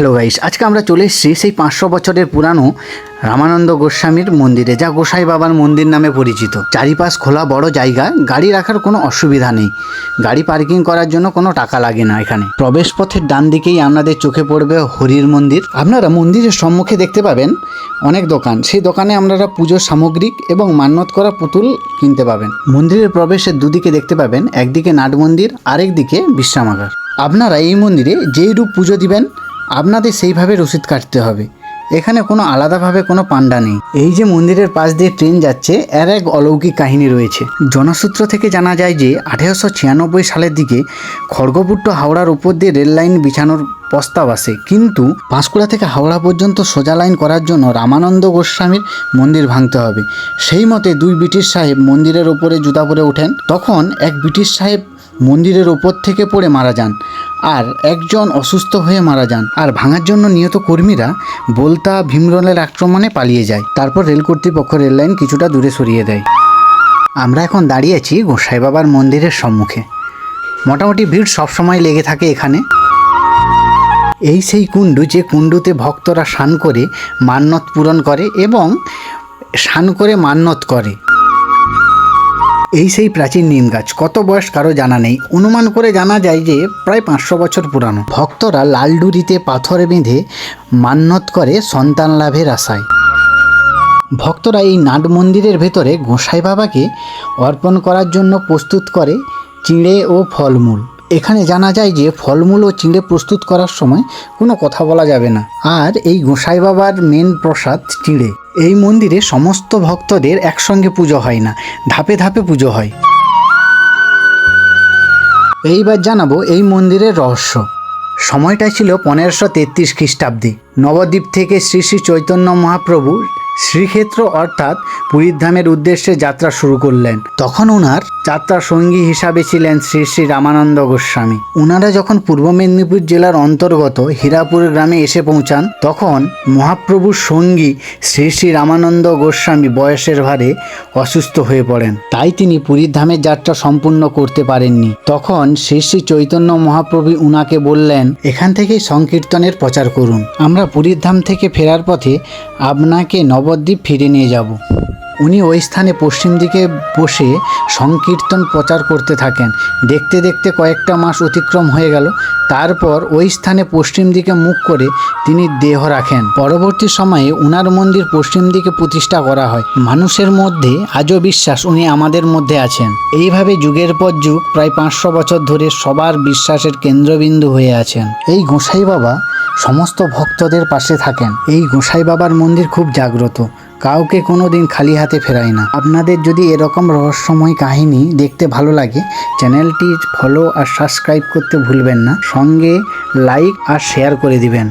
Hello guys আজকে আমরা চলে এসেছি সেই পাঁচশো বছরের পুরানো রামানন্দ গোস্বামীর মন্দিরে, যা গোসাই বাবার মন্দির নামে পরিচিত। চারিপাশ খোলা বড় জায়গা, গাড়ি রাখার কোনো অসুবিধা নেই। গাড়ি পার্কিং করার জন্য কোনো টাকা লাগে না এখানে। প্রবেশ পথের ডান দিকেই আপনাদের চোখে পড়বে হরির মন্দির। আপনারা মন্দিরের সম্মুখে দেখতে পাবেন অনেক দোকান। সেই দোকানে আপনারা পুজোর সামগ্রিক এবং মান্যত করা পুতুল কিনতে পাবেন। মন্দিরের প্রবেশের দুদিকে দেখতে পাবেন, একদিকে নাট মন্দির আরেক দিকে বিশ্রামাগার। আপনারা এই মন্দিরে যেই রূপ পুজো দিবেন আপনাদের সেইভাবে রসিদ কাটতে হবে। এখানে কোনো আলাদাভাবে কোনো পান্ডা নেই। এই যে মন্দিরের পাশ দিয়ে ট্রেন যাচ্ছে, এর এক অলৌকিক কাহিনী রয়েছে। জনসূত্র থেকে জানা যায় যে, আঠেরোশো ছিয়ানব্বই সালের দিকে খড়গপুট্ট হাওড়ার উপর দিয়ে রেল লাইন বিছানোর প্রস্তাব আসে। কিন্তু পাঁশকুড়া থেকে হাওড়া পর্যন্ত সোজা লাইন করার জন্য রামানন্দ গোস্বামীর মন্দির ভাঙতে হবে। সেই মতে দুই ব্রিটিশ সাহেব মন্দিরের ওপরে জুতা পরে ওঠেন। তখন এক ব্রিটিশ সাহেব মন্দিরের ওপর থেকে পড়ে মারা যান। আর একজন অসুস্থ হয়ে মারা যান। আর ভাঙার জন্য নিহত কর্মীরা বলতা, ভীমরলের আক্রমণে পালিয়ে যায়। তারপর রেল কর্তৃপক্ষ রেল লাইন কিছুটা দূরে সরিয়ে দেয়। আমরা এখন দাঁড়িয়ে আছি গোসাই বাবার মন্দিরের সম্মুখে। মোটামুটি ভিড় সবসময় লেগে থাকে এখানে। এই সেই কুণ্ডু যে কুণ্ডুতে ভক্তরা স্নান করে মান্যত পূরণ করে এবং স্নান করে মান্যত করে। এই সেই প্রাচীন নিম গাছ। কত বয়স কারও জানা নেই। অনুমান করে জানা যায় যে প্রায় পাঁচশো বছর পুরানো। ভক্তরা লাল ডুরিতে পাথরে বেঁধে মান্যত করে সন্তান লাভের আশায়। ভক্তরা এই নাট মন্দিরের ভেতরে গোসাই বাবাকে অর্পণ করার জন্য প্রস্তুত করে চিঁড়ে ও ফলমূল। এখানে জানা যায় যে ফলমূল ও চিঁড়ে প্রস্তুত করার সময় কোনো কথা বলা যাবে না। আর এই গোসাই বাবার মেন প্রসাদ চিঁড়ে। এই মন্দিরে সমস্ত ভক্তদের একসঙ্গে পুজো হয় না, ধাপে ধাপে পুজো হয়। এইবার জানাব এই মন্দিরের রহস্য। সময়টা ছিল পনেরোশো তেত্রিশ খ্রিস্টাব্দে। নবদ্বীপ থেকে শ্রী শ্রী চৈতন্য মহাপ্রভু শ্রীক্ষেত্র অর্থাৎ পুরীধামের উদ্দেশ্যে যাত্রা শুরু করলেন। তখন ওনার যাত্রা সঙ্গী হিসাবে ছিলেন শ্রী শ্রী রামানন্দ গোস্বামী। ওনারা যখন পূর্ব মেদিনীপুর জেলার অন্তর্গত হীরাপুর গ্রামে এসে পৌঁছান, তখন মহাপ্রভুর সঙ্গী শ্রী শ্রী রামানন্দ গোস্বামী বয়সের ভারে অসুস্থ হয়ে পড়েন। তাই তিনি পুরীর ধামের যাত্রা সম্পূর্ণ করতে পারেননি। তখন শ্রী শ্রী চৈতন্য মহাপ্রভু উনাকে বললেন, এখান থেকেই সংকীর্তনের প্রচার করুন। আমরা পুরীর ধাম থেকে ফেরার পথে আপনাকে নবদ্বীপ ফিরে নিয়ে যাব। উনি ওই স্থানে পশ্চিম দিকে বসে সংকীর্তন প্রচার করতে থাকেন। দেখতে দেখতে কয়েকটা মাস অতিক্রম হয়ে গেল। তারপর ওই স্থানে পশ্চিম দিকে মুখ করে তিনি দেহ রাখেন। পরবর্তী সময়ে উনার মন্দির পশ্চিম দিকে প্রতিষ্ঠা করা হয়। মানুষের মধ্যে আজও বিশ্বাস উনি আমাদের মধ্যে আছেন। এইভাবে যুগের পর যুগ প্রায় পাঁচশো বছর ধরে সবার বিশ্বাসের কেন্দ্রবিন্দু হয়ে আছেন। এই গোসাই বাবা সমস্ত ভক্তদের পাশে থাকেন। এই গোসাই বাবার মন্দির খুব জাগ্রত। কাউকে কোনো দিন খালি হাতে ফেরাই না। আপনাদের যদি এরকম রহস্যময় কাহিনী দেখতে ভালো লাগে, চ্যানেলটি ফলো আর সাবস্ক্রাইব করতে ভুলবেন না। সঙ্গে লাইক আর শেয়ার করে দিবেন।